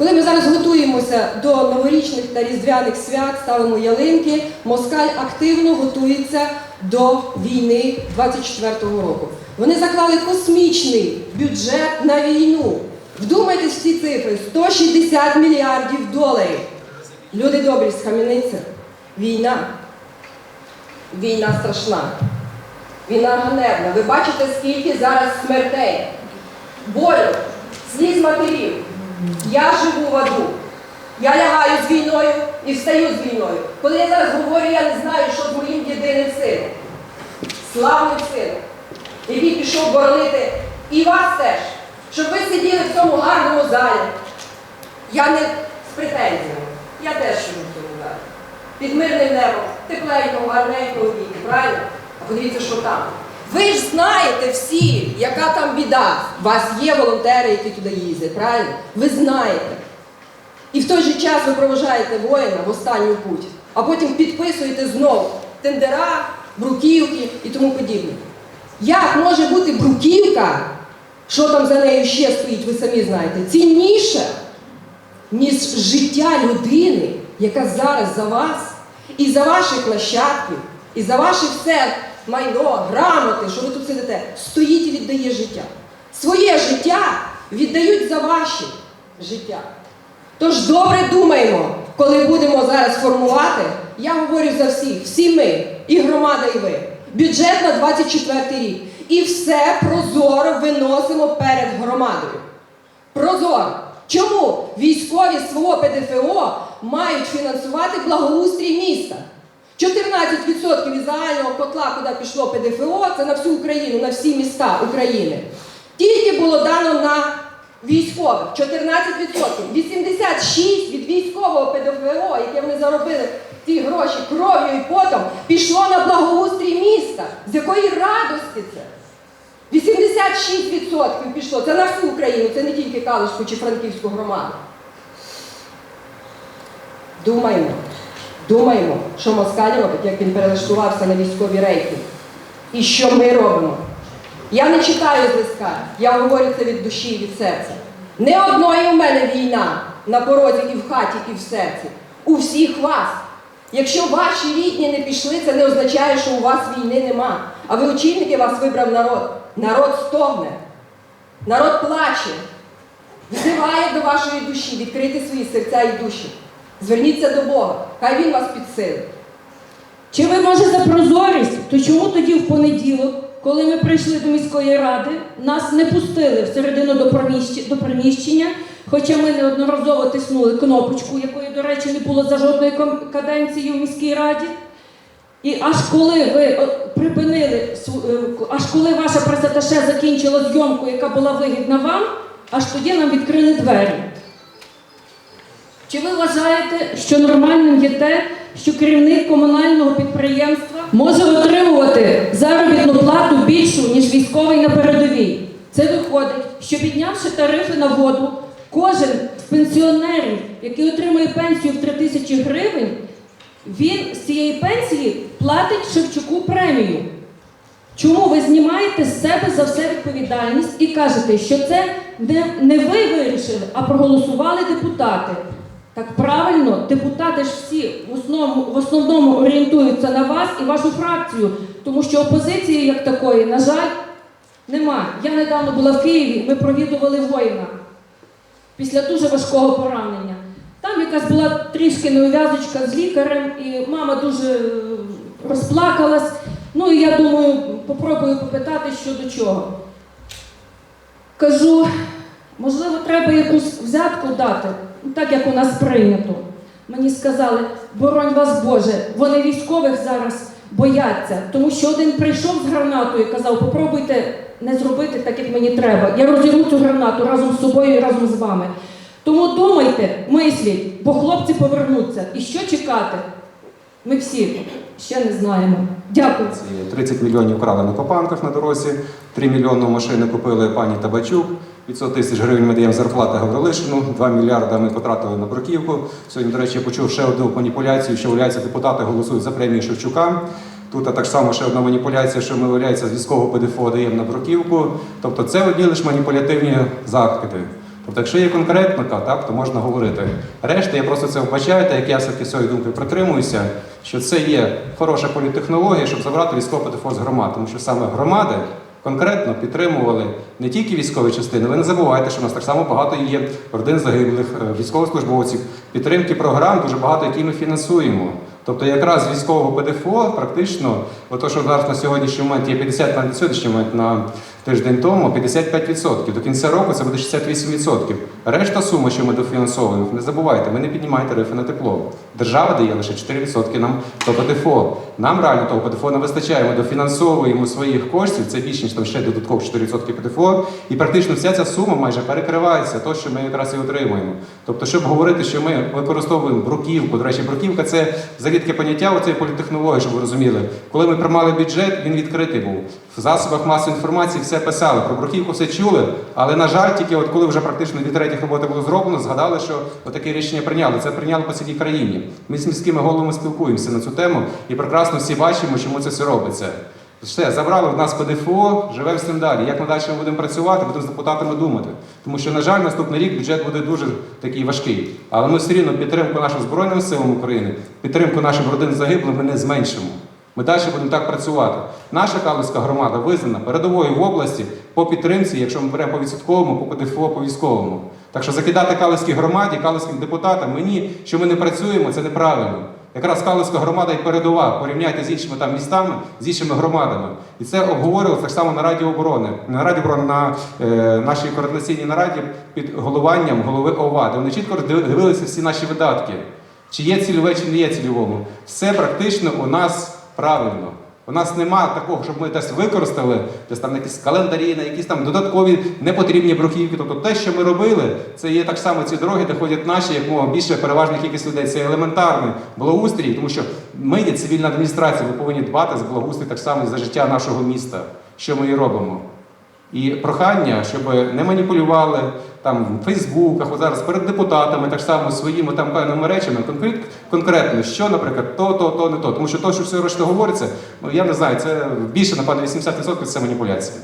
Коли ми зараз готуємося до новорічних та різдвяних свят, ставимо ялинки, москаль активно готується до війни 24-го року. Вони заклали космічний бюджет на війну. Вдумайтесь в ці цифри: 160 мільярдів доларів. Люди добрі, схаменіться. Війна. Війна страшна. Війна ганебна. Ви бачите, скільки зараз смертей. Болю, сліз матерів. Я живу в аду. Я лягаю з війною і встаю з війною. Коли я зараз говорю, я не знаю, що з моїм єдиним сином. Славним сином, який пішов боронити і вас теж, щоб ви сиділи в цьому гарному залі. Я не з претензіями. Я теж живу в цьому залі. Під мирним небом, тепленького, гарненького віку, правильно? А подивіться, що там. Ви ж знаєте всі, яка там біда. У вас є волонтери, які туди їздять, правильно? Ви знаєте. І в той же час ви проважаєте воїна в останню путь, а потім підписуєте знову тендера, бруківки і тому подібне. Як може бути бруківка, що там за нею ще стоїть, ви самі знаєте, цінніше, ніж життя людини, яка зараз за вас і за ваших нащадків, і за ваше все майно, грамоти, що ви тут сидите, стоїть і віддає життя. Своє життя віддають за ваші життя. Тож добре думаємо, коли будемо зараз формувати, я говорю за всіх, всі ми, і громада, і ви, бюджет на 24 рік. І все прозоро виносимо перед громадою. Прозоро. Чому військові свого ПДФО мають фінансувати благоустрій міста? 14% із загального котла, куди пішло ПДФО, це на всю Україну, на всі міста України. Тільки було дано на військових 14%. 86% від військового ПДФО, яке вони заробили ці гроші кров'ю і потом, пішло на благоустрій міста. З якої радості це? 86% пішло. Це на всю Україну, це не тільки Калишську чи Франківську громаду. Думаємо, думаємо, що москаль робить, як він перелаштувався на військові рейки. І що ми робимо. Я не читаю з листка, я говорю це від душі і від серця. Не одної у мене війна на порозі і в хаті, і в серці. У всіх вас. Якщо ваші рідні не пішли, це не означає, що у вас війни нема. А ви очільники вас вибрав народ. Народ стогне, народ плаче, взиває до вашої душі, відкрити свої серця і душі. Зверніться до Бога, хай Він вас підсилить. Чи ви може за прозорість? То чому тоді в понеділок, коли ми прийшли до міської ради, нас не пустили всередину до приміщ- до приміщення, хоча ми неодноразово тиснули кнопочку, якої, до речі, не було за жодної каденції в міській раді. І аж коли ви припинили е, аж коли ваша пресаташе закінчила зйомку, яка була вигідна вам, аж тоді нам відкрили двері. Чи ви вважаєте, що нормальним є те, що керівник комунального підприємства може отримувати заробітну плату більшу, ніж військовий на передовій? Це виходить, що піднявши тарифи на воду, кожен з пенсіонерів, який отримує пенсію в 3 тисячі гривень, він з цієї пенсії платить Шевчуку премію. Чому ви знімаєте з себе за все відповідальність і кажете, що це не, ви вирішили, а проголосували депутати? Так правильно, депутати ж всі в основному, в основному орієнтуються на вас і вашу фракцію, тому що опозиції як такої, на жаль, нема. Я недавно була в Києві, ми провідували воїна після дуже важкого поранення. Там якась була трішки неув'язочка з лікарем, і мама дуже е, розплакалась. Ну і я думаю, попробую попитати щодо чого. Кажу, можливо, треба якусь взятку дати, так як у нас прийнято. Мені сказали, боронь вас Боже, вони військових зараз бояться, тому що один прийшов з гранатою і казав, попробуйте не зробити так, як мені треба. Я розірву цю гранату разом з собою і разом з вами. Тому думайте, мисліть, бо хлопці повернуться. І що чекати? Ми всі ще не знаємо. Дякую. 30 мільйонів вкрали на Копанках на дорозі, 3 мільйони машини купили пані Табачук, 500 тисяч гривень ми даємо зарплати Гаврилишину, 2 мільярди ми потратили на бруківку. Сьогодні, до речі, я почув ще одну маніпуляцію, що виявляється, депутати голосують за премію Шевчука. Тут а так само ще одна маніпуляція, що ми виявляється з військового ПДФО даємо на бруківку. Тобто це одні лише маніпулятивні закиди. Тобто, якщо є конкретно так, то можна говорити. Решта, я просто це вбачаю, так як я все-таки своєї думки притримуюся, що це є хороша політехнологія, щоб забрати військове ПДФО з громад, тому що саме громади конкретно підтримували не тільки військові частини. Ви не забувайте, що у нас так само багато є родин загиблих, е, військовослужбовців, підтримки програм, дуже багато, які ми фінансуємо. Тобто якраз військового ПДФО практично, ото що зараз на сьогоднішній момент є 50 на сьогоднішній момент на тиждень тому 55%. До кінця року це буде 68%. Решта суми, що ми дофінансовуємо, не забувайте, ми не піднімаємо тарифи на тепло. Держава дає лише 4% нам до ПДФО. Нам реально того ПДФО не вистачає. Ми дофінансовуємо своїх коштів, це більше ніж там ще додатково 4% ПДФО, і практично вся ця сума майже перекривається, то, що ми якраз і отримуємо. Тобто, щоб говорити, що ми використовуємо бруківку, до речі, бруківка це взагалі поняття оцеї політехнології, щоб ви розуміли. Коли ми приймали бюджет, він відкритий був. В засобах масової інформації все писали, про бруківку все чули, але на жаль, тільки от коли вже практично дві третіх роботи було зроблено, згадали, що таке рішення прийняли. Це прийняли по цілій країні. Ми з міськими головами спілкуємося на цю тему і прекрасно всі бачимо, чому це все робиться. Все, забрали в нас ПДФО, живемо з цим далі. Як ми далі будемо працювати, будемо з депутатами думати. Тому що, на жаль, наступний рік бюджет буде дуже такий важкий. Але ми все рівно підтримку нашим Збройним силам України, підтримку нашим родин загиблих ми не зменшимо. Ми далі будемо так працювати. Наша Калузька громада визнана передовою в області по підтримці, якщо ми беремо по відсотковому, по ПДФО, по військовому. Так що закидати Калузькій громаді, Калузьким депутатам, мені, що ми не працюємо, це неправильно. Якраз Калузька громада і передова. Порівняйте з іншими там містами, з іншими громадами. І це обговорювалося так само на Раді оборони. На Раді оборони, на е, нашій координаційній нараді під головуванням голови ОВА, вони чітко дивилися всі наші видатки. Чи є цільове, чи не є цільовому. Все практично у нас правильно. У нас нема такого, щоб ми десь використали, десь там якісь календарі, на якісь там додаткові непотрібні брухівки. Тобто те, що ми робили, це є так само ці дороги, де ходять наші, як мова більше переважна кількість людей. Це елементарний благоустрій, тому що ми є цивільна адміністрація, ми повинні дбати за благоустрій так само за життя нашого міста, що ми і робимо. І прохання, щоб не маніпулювали там в Фейсбуках, зараз перед депутатами, так само своїми там певними речами, конкрет, конкретно, що, наприклад, то, то, то, не то. Тому що то, що все решта говориться, ну я не знаю, це більше, напевно, 80% це маніпуляція.